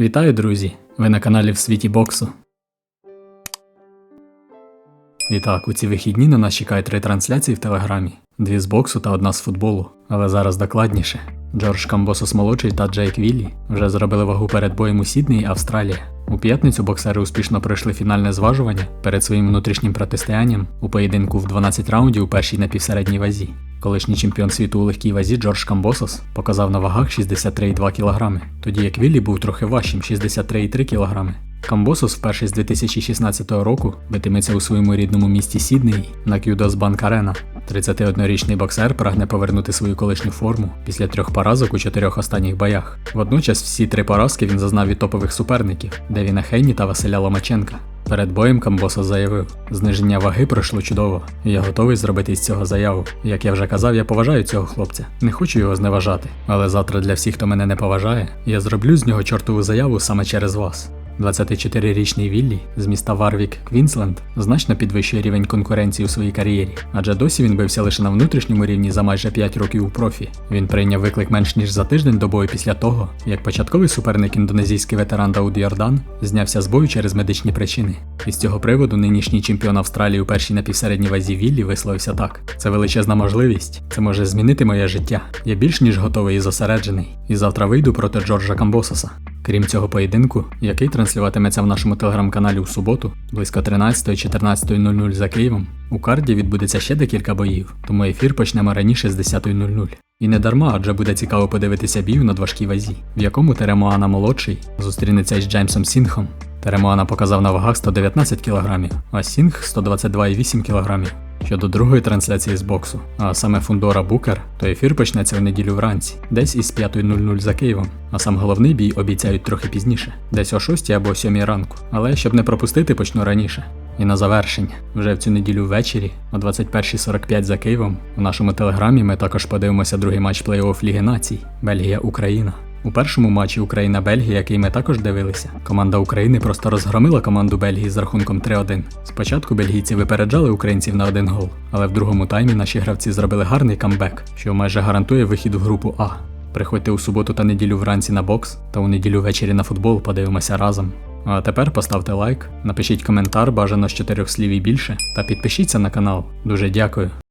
Вітаю, друзі! Ви на каналі в світі боксу. І так, у ці вихідні на нас чекають три трансляції в телеграмі: дві з боксу та одна з футболу. Але зараз докладніше. Джордж Камбосос молодший та Джейк Віллі вже зробили вагу перед боєм у Сіднеї, Австралія. У п'ятницю боксери успішно пройшли фінальне зважування перед своїм внутрішнім протистоянням у поєдинку в 12 раундів у першій напівсередній вазі. Колишній чемпіон світу у легкій вазі Джордж Камбосос показав на вагах 63,2 кг, тоді як Віллі був трохи важчим 63,3 кг. Камбосос вперше з 2016 року битиметься у своєму рідному місті Сіднеї на Кюдос Банк Арена. 31-річний боксер прагне повернути свою колишню форму після трьох поразок у чотирьох останніх боях. Водночас всі три поразки він зазнав від топових суперників Девіна Хейні та Василя Ломаченка. Перед боєм Камбосос заявив: зниження ваги пройшло чудово, я готовий зробити із цього заяву. Як я вже казав, я поважаю цього хлопця, не хочу його зневажати. Але завтра для всіх, хто мене не поважає, я зроблю з нього чортову заяву саме через вас. 24-річний Віллі з міста Варвік, Квінсленд, значно підвищує рівень конкуренції у своїй кар'єрі, адже досі він бився лише на внутрішньому рівні за майже 5 років у профі. Він прийняв виклик менш ніж за тиждень до бою після того, як початковий суперник індонезійський ветеран Дауд Йордан знявся з бою через медичні причини. І з цього приводу нинішній чемпіон Австралії у першій напівсередній вазі Віллі висловився так: це величезна можливість, це може змінити моє життя. Я більш ніж готовий і зосереджений. І завтра вийду проти Джорджа Камбососа. Крім цього поєдинку, який транслюватиметься в нашому телеграм-каналі у суботу, близько 13-14.00 за Києвом, у карді відбудеться ще декілька боїв, тому ефір почнемо раніше з 10.00. І не дарма, адже буде цікаво подивитися бій у надважкій вазі, в якому Теремоана молодший зустрінеться із Джеймсом Сінхом. Теремоана показав на вагах 119 кг, а Сінг 122,8 кг. Щодо другої трансляції з боксу, а саме Фундора Букер, то ефір почнеться в неділю вранці, десь із 5.00 за Києвом. А сам головний бій обіцяють трохи пізніше, десь о 6 або о 7 ранку. Але щоб не пропустити, почну раніше. І на завершення, вже в цю неділю ввечері, о 21.45 за Києвом, у нашому телеграмі ми також подивимося другий матч плей-офф Ліги Націй Бельгія-Україна. У першому матчі Україна-Бельгія, який ми також дивилися, команда України просто розгромила команду Бельгії з рахунком 3-1. Спочатку бельгійці випереджали українців на один гол, але в другому таймі наші гравці зробили гарний камбек, що майже гарантує вихід в групу А. Приходьте у суботу та неділю вранці на бокс, та у неділю ввечері на футбол подивимося разом. А тепер поставте лайк, напишіть коментар, бажано з чотирьох слів і більше, та підпишіться на канал. Дуже дякую.